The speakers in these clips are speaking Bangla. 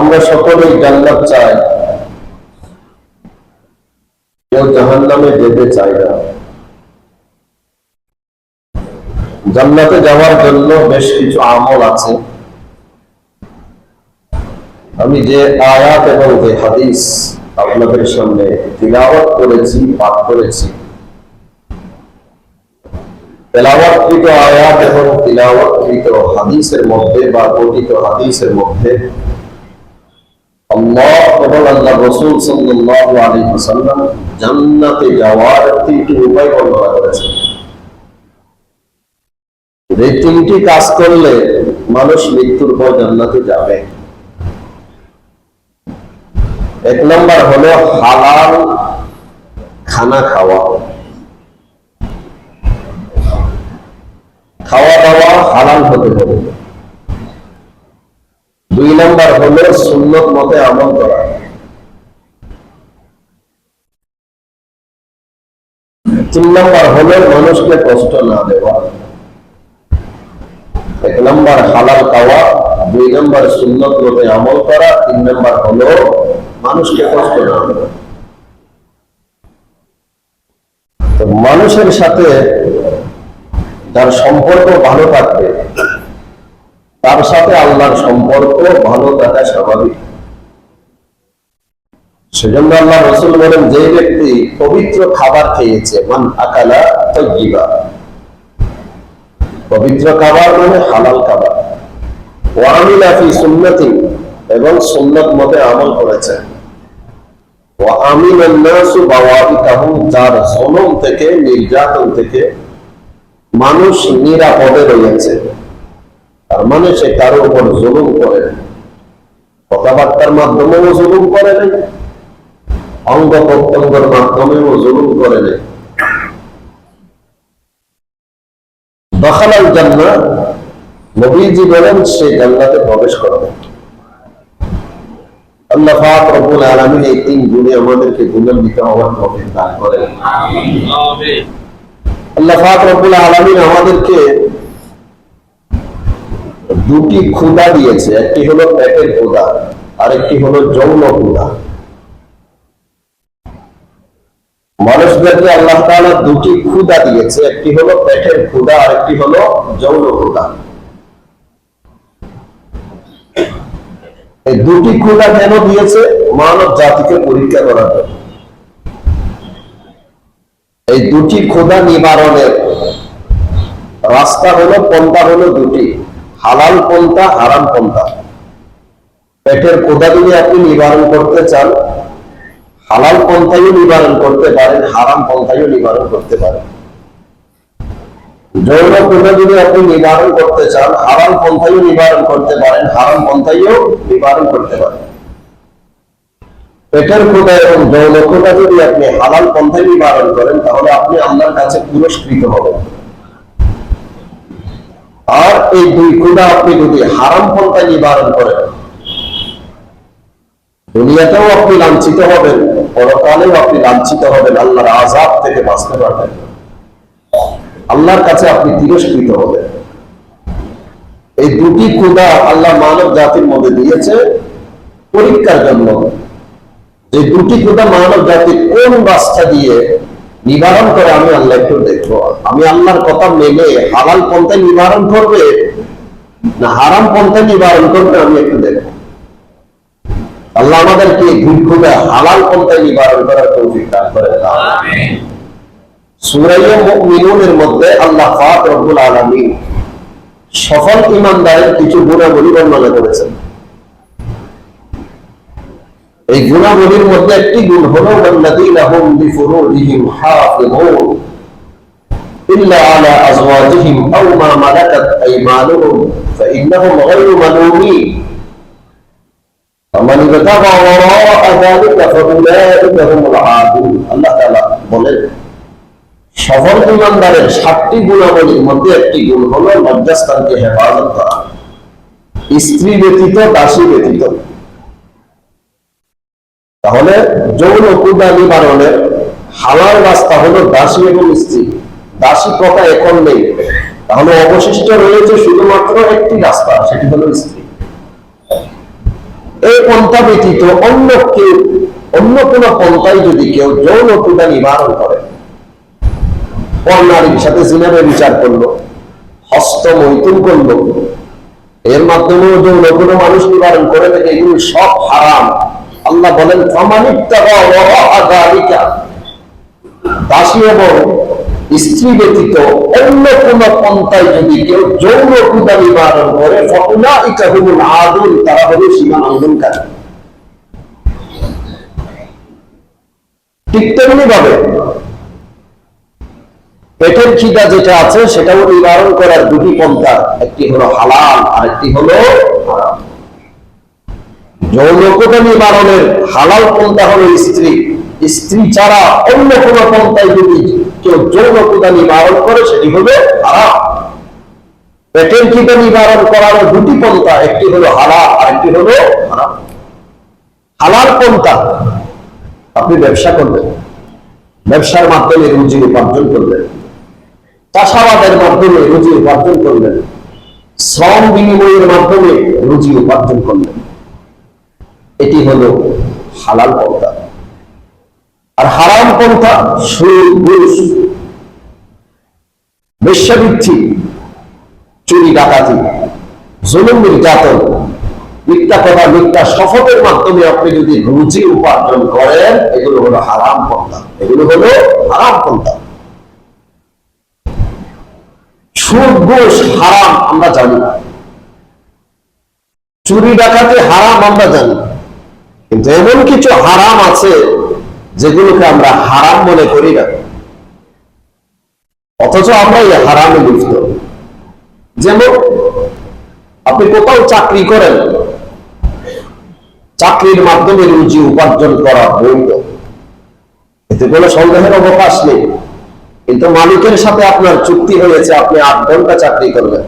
আমরা সকলেই জান্নাত চাই। কেউ জাহান নামে যেতে চায় না। জান্নাতে যাওয়ার জন্য বেশ কিছু আমল আছে। আমি যে আয়াত এবং যে হাদিস আপনাদের সামনে তিলাওয়াত করেছি, পাঠ করেছি, তেলাওয়াতকৃত আয়াত এবং তিলাওয়াতকৃত হাদিসের মধ্যে বা গঠিত হাদিসের মধ্যে তিনটি কাজ করলে মানুষ মৃত্যুর পর জান্নাতে যাবে। এক নম্বর হলো হালাল খানা খাওয়া। খাওয়া দাওয়া হালাল হতে হবে। দুই নম্বর হলো সুন্নত মতে আমল করা। তিন নম্বর হলো মানুষকে কষ্ট না দেওয়া। এক নম্বর হালাল খাওয়া, দুই নম্বর সুন্নত মতে আমল করা, তিন নম্বর হলো মানুষকে কষ্ট না দেওয়া। মানুষের সাথে তার সম্পর্ক ভালো থাকবে। তার সাথে আল্লাহর সম্পর্ক ভালো থাকা স্বাভাবিক। সেজন্য আল্লাহ রসুল বলেন, যে ব্যক্তি পবিত্র খাবার খেয়েছে, মান আকালা তৈবা পবিত্র খাবার মানে হালাল খাবার। ওয়ামিলা সুন্নতি এবং সুন্নত মতে আমল করেছে। যার জনম থেকে, নির্যাতন থেকে মানুষ নিরাপদে রয়েছে। তার মানে সে কারও উপর জুলুম করে। কথাবার্তার মাধ্যমেও জুলুম করে নাই অঙ্গ প্রত্যঙ্গের মাধ্যমেও জুলুম করে নাই দখালাল জান্না নবীজি বলেন সে জান্নাতে প্রবেশ করবে আল্লাহ পাক রব্বুল আলামিন এই তিন গুণে আমাদেরকে হওয়ার তৌফিক দান করেন। আল্লাহ পাক রব্বুল আলামিন আমাদেরকে দুটি ক্ষুধা দিয়েছে, একটি হলো পেটের ক্ষুধা, আরেকটি হলো যৌন ক্ষুধা। মানুষদেরকে আল্লাহ দুটি ক্ষুধা দিয়েছে, একটি হলো পেটের ক্ষুধা, আরেকটি হলো যৌন ক্ষুধা। এই দুটি ক্ষুধা কেন দিয়েছে? মানব জাতিকে পরীক্ষা করার জন্য। এই দুটি ক্ষুধা নিবারণের রাস্তা হলো, পন্থা হলো দুটি। হালাল পন্থা, হারাম পন্থা। পেটের ক্ষুধা যদি আপনি নিবারণ করতে চান, হালাল পন্থায়ও নিবারণ করতে পারেন, হারাম পন্থায়ও নিবারণ করতে পারেন। যৌন ক্ষুধা যদি আপনি নিবারণ করতে চান, হারাম পন্থায়ও নিবারণ করতে পারেন, হারাম পন্থায়ও নিবারণ করতে পারেন। পেটের ক্ষুধা এবং যৌন ক্ষুধা যদি আপনি হালাল পন্থায় নিবারণ করেন, তাহলে আপনি আল্লাহর কাছে পুরস্কৃত হবেন। আর এই দুই ক্ষুধা আপনি যদি হারাম পন্থায় নিবারণ করেন, দুনিয়াতেও আপনি লাঞ্ছিত হবেন, পরকালেও আপনি লাঞ্ছিত হবেন, আল্লাহর আজাব থেকে বাঁচতে পারবেন। আল্লাহর কাছে আপনি তিরস্কৃত হবেন। এই দুটি ক্ষুধা আল্লাহ মানব জাতির মধ্যে দিয়েছে পরীক্ষার জন্য। যে দুটি ক্ষুধা মানব জাতি কোন রাস্তা দিয়ে নিবারণ করে আমি আল্লাহ একটু দেখব। আমি আল্লাহর কথা মেনে হালাল পন্থায় নিবারণ করবে না হারাম পন্থায় নিবারণ করবে আমি একটু দেখব। আল্লাহ আমাদেরকে দুই হালাল পন্থায় নিবারণ করার তৌফিক দান করে সুরাইয়া মুমিনুনের মধ্যে আল্লাহ পাক রব্বুল আলামিন সফল ইমানদারের কিছু গুণাবলী বর্ণনা করেছেন। এই গুণাবলীর মধ্যে একটি গুণ হলো ওয়াল্লাযীনা হুম লিফুরুজিহিম হাফিযুন ইল্লা আলা আজওয়াজিহিম আও মা মালাকাত আইমানুহুম ফাইন্নাহুম গায়রু মালুমিন فمن ابتغى وراء ذلك فأولئك هم العادون আল্লাহ তাআলা বলেন সফল ইমানদারের সাতটি গুণাবলীর মধ্যে একটি গুণ হলো লজ্জাস্থানকে হেফাজত করা স্ত্রী ব্যতীত দাসী ব্যতীত তাহলে যৌন ক্ষুদা নিবারণের হালাল রাস্তা হলো দাসী এবং স্ত্রী। দাসী কথা এখন নেই। তাহলে অবশিষ্ট রয়েছে শুধুমাত্র একটি রাস্তা, সেটি হলো স্ত্রী। এই পন্থা ব্যতীত অন্য কেউ, অন্য কোন পন্থায় যদি কেউ যৌন পূজা নিবারণ করে। নারীর সাথে জিনারে বিচার করল, হস্ত মৈথুন করল। এর মাধ্যমেও যৌন কোনো মানুষ নিবারণ করে থাকে, এগুলো সব হারাম। আল্লাহ বলেন স্ত্রী ব্যতীত অন্য কোন পন্থায় যদি কেউ যৌন পূজা নিবারণ করে ফকুনা ইকা হুমুল আদুল তারা হবে সীমা লঙ্ঘনকারী। ঠিক তেমনি ভাবে পেটের খিদা যেটা আছে, সেটাও নিবারণ করার দুটি পন্থা, একটি হলো হালাল আর একটি হলো হারাম। যৌনকতা নিবারণের হালাল পন্থা হলো স্ত্রী। স্ত্রী ছাড়া অন্য কোন পন্থায় যদি কেউ যৌনকতা নিবারণ করে, সেটি হবে হারাম। পেটের নিবারণ করার দুটি পন্থা, একটি হলো হালাল আর একটি হলো হারাম। হালাল পন্থা, আপনি ব্যবসা করবেন। ব্যবসার মাধ্যমে রুজি উপার্জন করবেন। চাষাবাদের মাধ্যমে রুজি উপার্জন করলেন শ্রম বিনিময়ের মাধ্যমে রুজি উপার্জন করলেন এটি হলো হালাল পন্থা। আর হারাম পন্থা সুদ ঘুষ চুরি, ডাকাতি, জুলুম, নির্যাতন, মিথ্যা কথা, মিথ্যা শপথের মাধ্যমে আপনি যদি রুজি উপার্জন করেন, এগুলো হলো হারাম পন্থা। এগুলো হলো হারাম পন্থা। হারাম, আমরা জানি। চুরি, ডাকাতি হারাম, আমরা জানি। কিন্তু এমন কিছু হারাম আছে যেগুলোকে আমরা হারাম মনে করি না। অথচ আমরা এই হারামে লিপ্ত। যেমন আপনি কোথাও চাকরি করেন, চাকরির মাধ্যমে রুজি উপার্জন করা বৈধ। এতে কোনো সন্দেহের অবকাশ নেই। কিন্তু মালিকের সাথে আপনার চুক্তি হয়েছে, আপনি আট ঘণ্টা চাকরি করবেন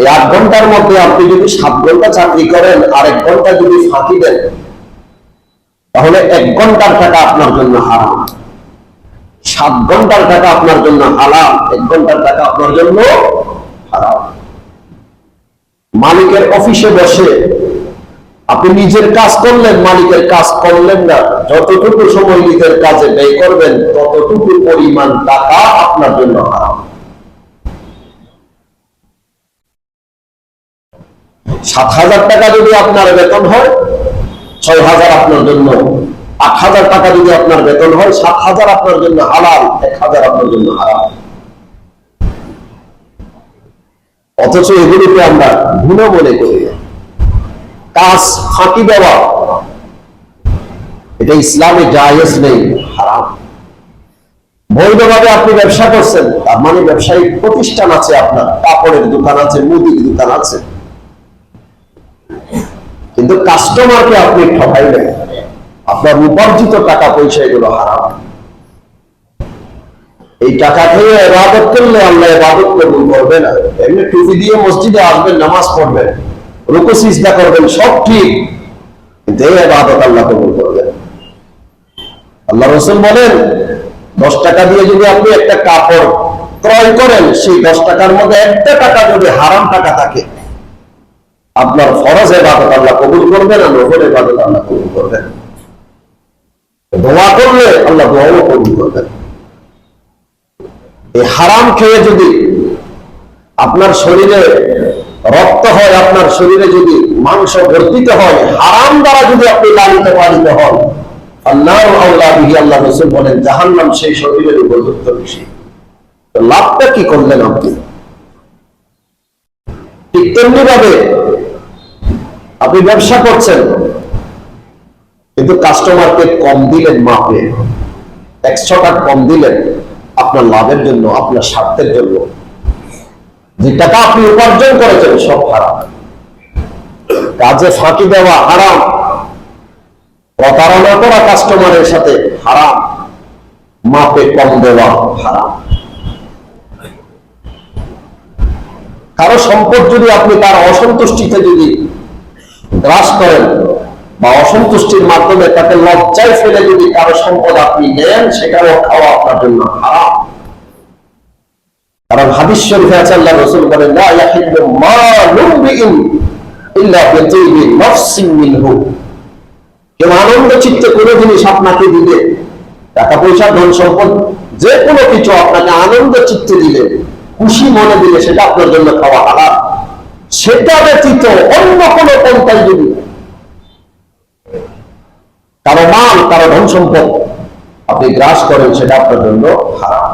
এই আট ঘণ্টার মধ্যে আপনি যদি সাত ঘণ্টা চাকরি করেন আর এক ঘণ্টা যদি ফাঁকি দেন, তাহলে এক ঘণ্টার টাকা আপনার জন্য হারাম। সাত ঘণ্টার টাকা আপনার জন্য হালাম এক ঘণ্টার টাকা আপনার জন্য হারাম। মালিকের অফিসে বসে আপনি নিজের কাজ করলেন, মালিকের কাজ করলেন না। যতটুকু সময় নিজের কাজে ব্যয় করবেন, ততটুকু পরিমাণ টাকা আপনার জন্য হারাম। সাত হাজার টাকা যদি আপনার বেতন হয়, ছয় হাজার আপনার জন্য, আট হাজার টাকা যদি আপনার বেতন হয়, সাত হাজার আপনার জন্য হালাল, এক হাজার আপনার জন্য হারাম। অথচ এগুলিকে আমরা গুণ মনে করি কাজ ফাঁকি দেওয়া, এটা ইসলামে জায়েজ নেই, হারাম। বৈধভাবে আপনি ব্যবসা করছেন, তার মানে ব্যবসায়িক প্রতিষ্ঠান আছে আপনার, কাপড়ের দোকান আছে, মুদির দোকান আছে। কিন্তু কাস্টমারকে আপনি ঠকাইলেন। আপনার উপার্জিত টাকা পয়সা এগুলো হারাম। এই টাকা খেয়ে এবাদত করলে আল্লাহ এবাদত কবুল করবে না। এমনি টুপি দিয়ে মসজিদে আসবেন, নামাজ পড়বেন, রুকু, সিজদা করবেন, সব ঠিক। কিন্তু এই এবাদত আল্লাহ কবুল করবেন আল্লাহ রসুল বলেন, দশ টাকা দিয়ে যদি আপনি একটা কাপড় ক্রয় করেন, সেই দশ টাকার মধ্যে একটা টাকা যদি হারাম টাকা থাকে আপনার ফরজ এবাদত আল্লাহ কবুল করবেন, আর নফল এবাদত আল্লাহ কবুল করবেন। দোয়া করলে আল্লাহ দোয়াও কবুল করবেন। এই হারাম খেয়ে যদি আপনার শরীরে রক্ত হয়, আপনার শরীরে যদি মাংস বর্ধিত হয়, হারাম দ্বারা যদি আপনি লালিত পালিত হন আল্লাহ আল্লাহ আল্লাহ রসুল বলেন, জাহান্নাম সেই শরীরের উপযুক্ত বেশি। লাভটা কি করলেন আপনি? ঠিক তেমনি ভাবে আপনি ব্যবসা করছেন। কিন্তু কাস্টমারকে কম দিলেন মাপে। একশো টাকা কম দিলেন আপনার লাভের জন্য, আপনার স্বার্থের জন্য। যে টাকা আপনি উপার্জন করেছেন, সব হারাম। কাজে ফাঁকি দেওয়া হারাম। প্রতারণা করা কাস্টমারের সাথে হারাম। মাপে কম দেওয়া হারাম। কারও সম্পদ যদি আপনি তার অসন্তুষ্টিতে যদি গ্রাস করেন বা অসন্তুষ্টির মাধ্যমে তাকে লজ্জায় ফেলে যদি কারও সম্পদ আপনি নেন সেটাও খাওয়া আপনার জন্য হারাম। কারণ হাদিস শরীফে আছে, আল্লাহ রসুল বলেন, লা মালুম বিইন ইল্লা বিতিবি নাফসিন মিনহু। কেউ আনন্দ চিত্তে কোনো জিনিস আপনাকে দিলে টাকা পয়সা, ধন সম্পদ, যে কোনো কিছু আপনাকে আনন্দ চিত্তে দিলে খুশি মনে দিলে সেটা আপনার জন্য খাওয়া হালাল সেটা ব্যতীত অন্য কোনো পন্থায় যদি কারও মাল, কারও ধন সম্পদ আপনি গ্রাস করেন, সেটা আপনার জন্য হারাম।